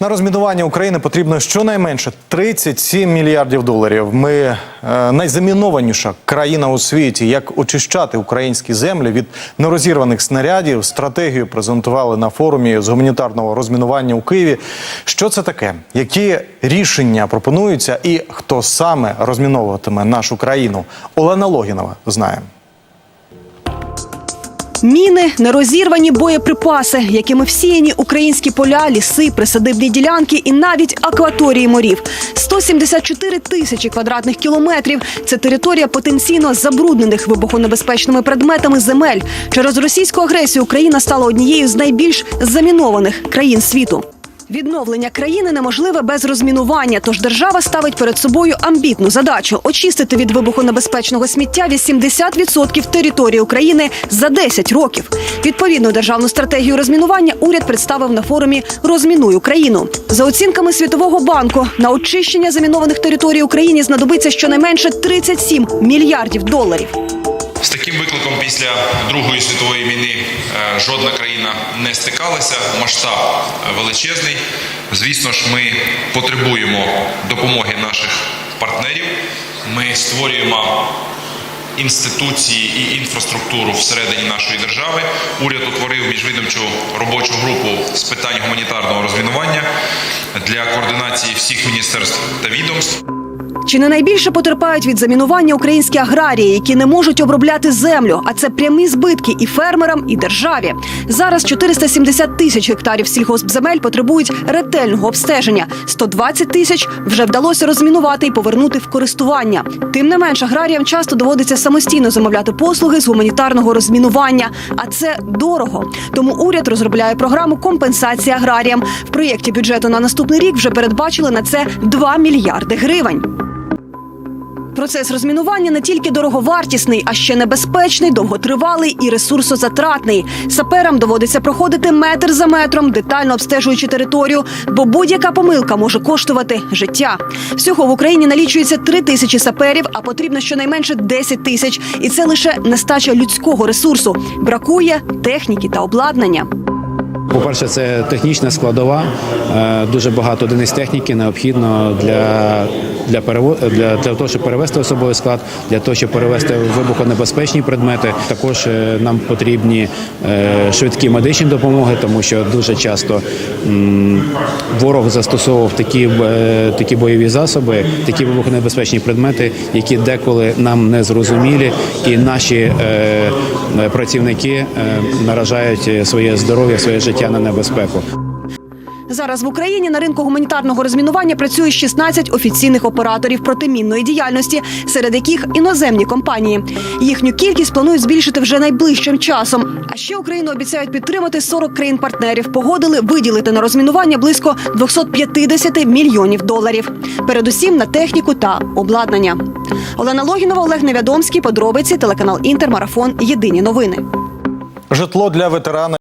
На розмінування України потрібно щонайменше 37 мільярдів доларів. Ми е, найзамінованіша країна у світі. Як очищати українські землі від нерозірваних снарядів? Стратегію презентували на форумі з гуманітарного розмінування у Києві. Що це таке? Які рішення пропонуються, і хто саме розміновуватиме нашу країну? Олена Логінова знає. Міни, нерозірвані боєприпаси, якими всіяні українські поля, ліси, присадибні ділянки і навіть акваторії морів. 174 тисячі квадратних кілометрів. Це територія потенційно забруднених вибухонебезпечними предметами земель. Через російську агресію Україна стала однією з найбільш замінованих країн світу. Відновлення країни неможливе без розмінування, тож держава ставить перед собою амбітну задачу очистити від вибухонебезпечного сміття 80% території України за 10 років. Відповідну державну стратегію розмінування уряд представив на форумі Розмінуй Україну. За оцінками Світового банку на очищення замінованих територій Україні знадобиться щонайменше 37 мільярдів доларів. З таким викликом після Другої світової війни е, жодна країна не стикалася. Масштаб е, величезний. Звісно ж, ми потребуємо допомоги наших партнерів. Ми створюємо інституції і інфраструктуру всередині нашої держави. Уряд утворив міжвідомчу робочу групу з питань гуманітарного розмінування для координації всіх міністерств та відомств. Чи не найбільше потерпають від замінування українські аграрії, які не можуть обробляти землю? А це прямі збитки і фермерам, і державі. Зараз 470 тисяч гектарів сільгоспземель потребують ретельного обстеження. 120 тисяч вже вдалося розмінувати і повернути в користування. Тим не менш, аграріям часто доводиться самостійно замовляти послуги з гуманітарного розмінування, а це дорого. Тому уряд розробляє програму компенсації аграріям. В проєкті бюджету на наступний рік вже передбачили на це 2 мільярди гривень. Процес розмінування не тільки дороговартісний, а ще небезпечний, довготривалий і ресурсозатратний. Саперам доводиться проходити метр за метром, детально обстежуючи територію, бо будь-яка помилка може коштувати життя. Всього в Україні налічується три тисячі саперів, а потрібно щонайменше 10 тисяч. І це лише нестача людського ресурсу. Бракує техніки та обладнання. По-перше, це технічна складова. Е, Дуже багато одиниць техніки необхідно для, для, перево... для, для того, щоб перевести особовий склад, для того, щоб перевести вибухонебезпечні предмети. Також е, нам потрібні е, швидкі медичні допомоги, тому що дуже часто ворог застосовував такі, такі бойові засоби, такі вибухонебезпечні предмети, які деколи нам не зрозумілі, і наші працівники наражають своє здоров'я, своє життя на небезпеку. Зараз в Україні на ринку гуманітарного розмінування працює 16 офіційних операторів протимінної діяльності, серед яких іноземні компанії. Їхню кількість планують збільшити вже найближчим часом. А ще Україну обіцяють підтримати 40 країн-партнерів. Погодили виділити на розмінування близько 250 мільйонів доларів. Передусім на техніку та обладнання. Олена Логінова, Олег Невядомський. Подробиці телеканал Інтер. Марафон. Єдині новини. Житло для ветерана.